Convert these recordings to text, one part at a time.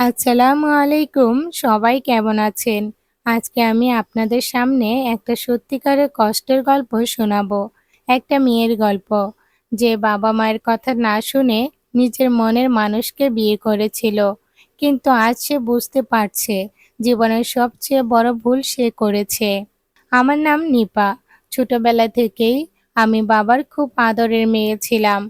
আসসালামু আলাইকুম, সবাই কেমন আছেন? আজকে আমি আপনাদের সামনে একটা সত্যিকারের কষ্টের গল্প শোনাবো। একটা মেয়ের গল্প। যে বাবা মায়ের কথা না শুনে নিজের মনের মানুষকে বিয়ে করেছিল। কিন্তু আজ সে বুঝতে পারছে, জীবনের সবচেয়ে বড় ভুল সে করেছে। আমার নাম নিপা। ছোটবেলা থেকেই আমি বাবার খুব আদরের মেয়ে ছিলাম।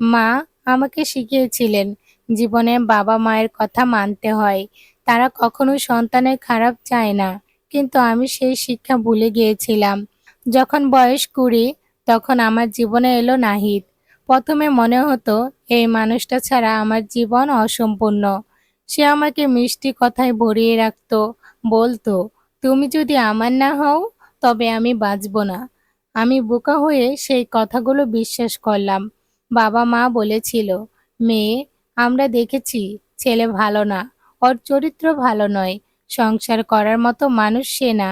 মা আমাকে শিখিয়েছিলেন জীবনে বাবা মায়ের কথা মানতে হয়। তারা কখনো সন্তানের খারাপ চায় না। কিন্তু আমি সেই শিক্ষা ভুলে গিয়েছিলাম। যখন বয়স কুড়ি, তখন আমার জীবনে এলো নাহিদ। প্রথমে মনে হতো, এই মানুষটা ছাড়া আমার জীবন অসম্পূর্ণ। সে আমাকে মিষ্টি কথায় ভরিয়ে রাখতো, বলতো, তুমি যদি আমার না হও, তবে আমি বাঁচব না। আমি বোকা হয়ে সেই কথাগুলো বিশ্বাস করলাম। বাবা মা বলেছিল, মেয়ে আমরা দেখেছি, ছেলে ভালো না, ওর চরিত্র ভালো নয়, সংসার করার মতো মানুষ সে না।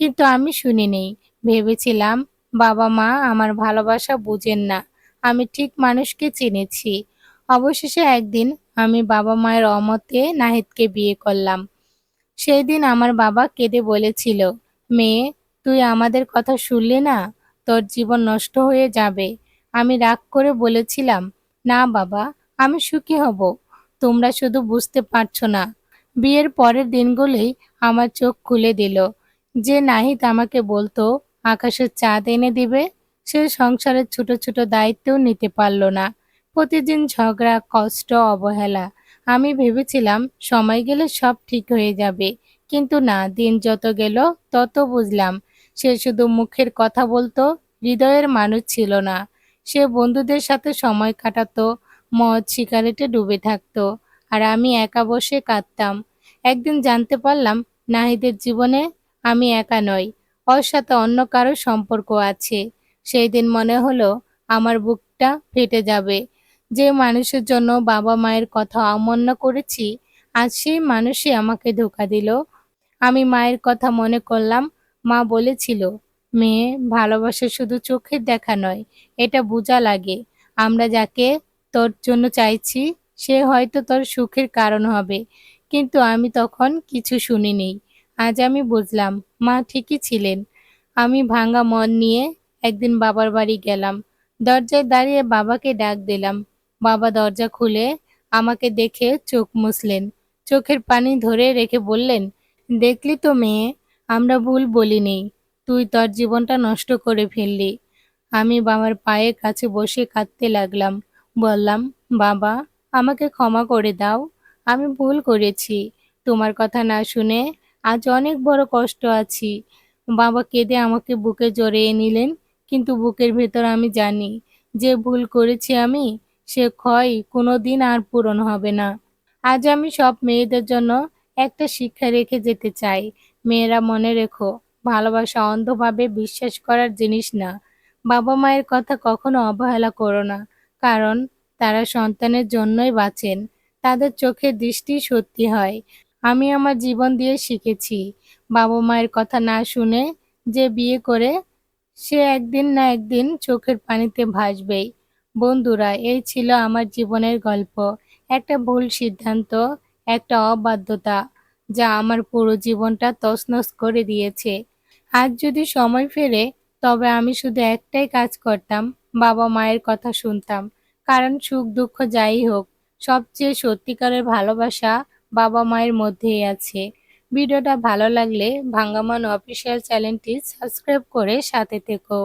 কিন্তু আমি শুনি শুনিনি, ভেবেছিলাম, বাবা মা, আমার ভালোবাসা বুঝেন না, আমি ঠিক মানুষকে চিনেছি। অবশেষে একদিন আমি বাবা মায়ের অমতে নাহিদকে বিয়ে করলাম। সেই দিন আমার বাবা কেঁদে বলেছিল, মেয়ে, তুই আমাদের কথা শুনলি না? তোর জীবন নষ্ট হয়ে যাবে। আমি রাগ করে বলেছিলাম, না বাবা আমি সুখী হব। তোমরা শুধু বুঝতে পারছ না। বিয়ের পরের দিনগুলোই আমার চোখ খুলে দিল। যে নাহিদ আমাকে বলতো, আকাশের চাঁদ এনে দিবে, সে সংসারের ছোট ছোট দায়িত্বও নিতে পারল না। প্রতিদিন ঝগড়া, কষ্ট, অবহেলা। আমি ভেবেছিলাম, সময় গেলে সব ঠিক হয়ে যাবে। কিন্তু না, দিন যত গেল, তত বুঝলাম। সে শুধু মুখের কথা বলতো, হৃদয়ের মানুষ ছিল না। সে বন্ধুদের সাথে সময় কাটাতো মদ সিগারেটে ডুবে থাকতো আর আমি একা বসে কাঁদতাম। একদিন জানতে পারলাম, নাহিদের জীবনে আমি একা নই, ওর সাথে অন্য কারও সম্পর্ক আছে। সেই দিন মনে হলো আমার বুকটা ফেটে যাবে। যে মানুষের জন্য বাবা মায়ের কথা অমান্য করেছি, আজ সেই মানুষই আমাকে ধোকা দিল। আমি মায়ের কথা মনে করলাম, মা বলেছিল, মেয়ে, ভালোবাসা শুধু চোখের দেখা নয়, এটা বোঝা লাগে। আমরা যাকে তোর জন্য চাইছি, সে হয়তো তোর সুখের কারণ হবে। কিন্তু আমি তখন কিছু শুনিনি। আজ আমি বুঝলাম, মা ঠিকই ছিলেন। আমি ভাঙা মন নিয়ে একদিন বাবার বাড়ি গেলাম। দরজায় দাঁড়িয়ে বাবাকে ডাক দিলাম। বাবা দরজা খুলে আমাকে দেখে চোখ মুছলেন। চোখের পানি ধরে রেখে বললেন, দেখলি তো মেয়ে, আমরা ভুল বলিনি। তুই তোর জীবনটা নষ্ট করে ফেললি। আমি বাবার পায়ের কাছে বসে কাঁদতে লাগলাম। বললাম, বাবা, আমাকে ক্ষমা করে দাও। আমি ভুল করেছি। তোমার কথা না শুনে আজ অনেক বড় কষ্ট আছি। বাবা কেঁদে আমাকে বুকে জড়িয়ে নিলেন, কিন্তু বুকের ভেতর আমি জানি, যে ভুল করেছি আমি, সে ক্ষয় কোনো দিন আর পূরণ হবে না। আজ আমি সব মেয়েদের জন্য একটা শিক্ষা রেখে যেতে চাই। মেয়েরা মনে রেখো, ভালোবাসা অন্ধভাবে বিশ্বাস করার জিনিস না। বাবা মায়ের কথা কখনো অবহেলা করো না। কারণ তারা সন্তানের জন্যই বাঁচেন। তাদের চোখের দৃষ্টি সত্যি হয়। আমি আমার জীবন দিয়ে শিখেছি। বাবা মায়ের কথা না শুনে যে বিয়ে করে সে একদিন না একদিন চোখের পানিতে ভাসবেই। বন্ধুরা, এই ছিল আমার জীবনের গল্প। একটা ভুল সিদ্ধান্ত, একটা অবাধ্যতা যা আমার পুরো জীবনটা তছনছ করে দিয়েছে। আজ যদি সময় ফেরে তবে আমি শুধু একটাই কাজ করতাম বাবা মায়ের কথা শুনতাম। কারণ সুখ দুঃখ যাই হোক, সবচেয়ে সত্যিকারের ভালোবাসা বাবা মায়ের মধ্যেই আছে। ভিডিওটা ভালো লাগলে ভাঙ্গামান অফিসিয়াল চ্যানেলটি সাবস্ক্রাইব করে সাথে থেকো।